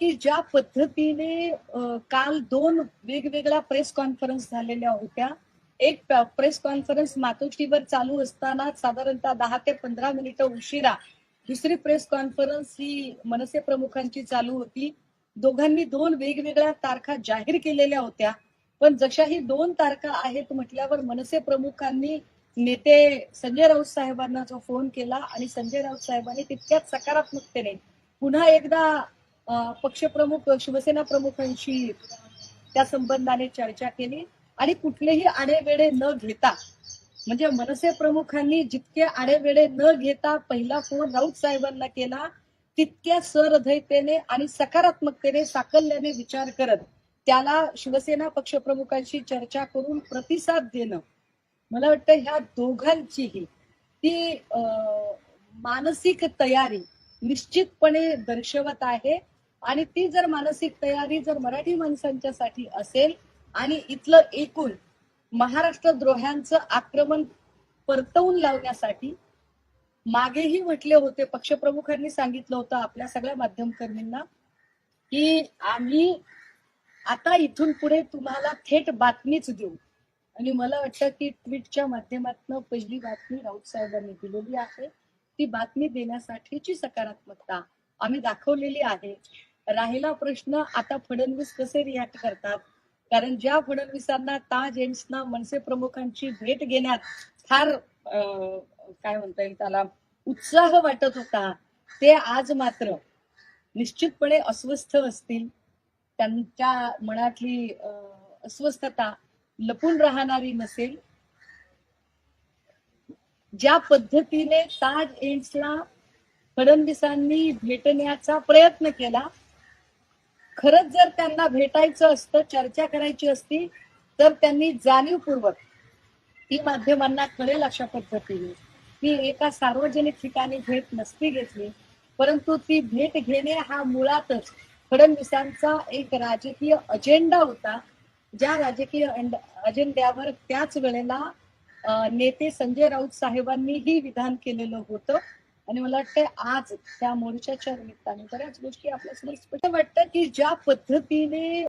की ज्या पद्धतीने काल दोन वेगवेगळ्या प्रेस कॉन्फरन्स झालेल्या होत्या. एक प्रेस कॉन्फरन्स मातोश्रीवर चालू असताना साधारणतः दहा ते पंधरा मिनिटं उशिरा दुसरी प्रेस कॉन्फरन्स ही मनसे प्रमुखांची चालू होती. दोघांनी दोन वेगवेगळ्या तारखा जाहीर केलेल्या होत्या. पण जशा ही दोन तारखा आहेत म्हटल्यावर मनसे प्रमुखांनी नेते संजय राऊत साहेबांना जो फोन केला आणि संजय राऊत साहेबांनी तितक्याच सकारात्मकतेने पुन्हा एकदा पक्षप्रमुख शिवसेना प्रमुखांशी त्या संबंधाने चर्चा केली आणि कुठलेही आडेवेडे न घेता म्हणजे मनसे प्रमुखांनी जितके आडेवेडे न घेता पहिला फोन राऊत साहेबांना केला तितक्या सहृदयतेने आणि सकारात्मकतेने साकल्याने विचार करत त्याला शिवसेना पक्षप्रमुखांशी चर्चा करून प्रतिसाद देणं. मला वाटतं ह्या दोघांचीही ती मानसिक तयारी निश्चितपणे दर्शवत आहे. आणि ती जर मानसिक तयारी जर मराठी माणसांच्यासाठी असेल आणि इथलं एकूण महाराष्ट्र द्रोह्यांचं आक्रमण परतवून लावण्यासाठी मागेही म्हटले होते पक्षप्रमुखांनी सांगितलं होतं आपल्या सगळ्या माध्यमकर्मींना की आम्ही आता इथून पुढे तुम्हाला थेट बातमीच देऊ. आणि मला वाटतं की ट्विटच्या माध्यमातून पहिली बातमी राऊत साहेबांनी दिलेली आहे. ती बातमी देण्यासाठीची सकारात्मकता आम्ही दाखवलेली आहे. राहिला प्रश्न आता फडणवीस कसे रिॲक्ट करतात? कारण ज्या फडणवीसांना ताज एम्सना मनसे प्रमुखांची भेट घेण्यात फार काय म्हणता येईल त्याला उत्साह वाटत होता ते आज मात्र निश्चितपणे अस्वस्थ असतील. त्यांच्या मनातली अस्वस्थता लपून राहणारी नसेल. ज्या पद्धतीने ताज एम्सला फडणवीसांनी भेटण्याचा प्रयत्न केला खरंच जर त्यांना भेटायचं असतं चर्चा करायची असती तर त्यांनी जाणीवपूर्वक ती माध्यमांना कळेल अशा पद्धतीने. ती एका सार्वजनिक ठिकाणी भेट नसती घेतली परंतु ती भेट घेणे हा मुळातच फडणवीसांचा एक राजकीय अजेंडा होता ज्या राजकीय अजेंड्यावर त्याच वेळेला नेते संजय राऊत साहेबांनीही विधान केलेलं होतं. आणि मला वाटतं आज त्या मोर्चाच्या निमित्ताने बऱ्याच गोष्टी आपल्यासमोर स्पष्ट वाटतं की ज्या पद्धतीने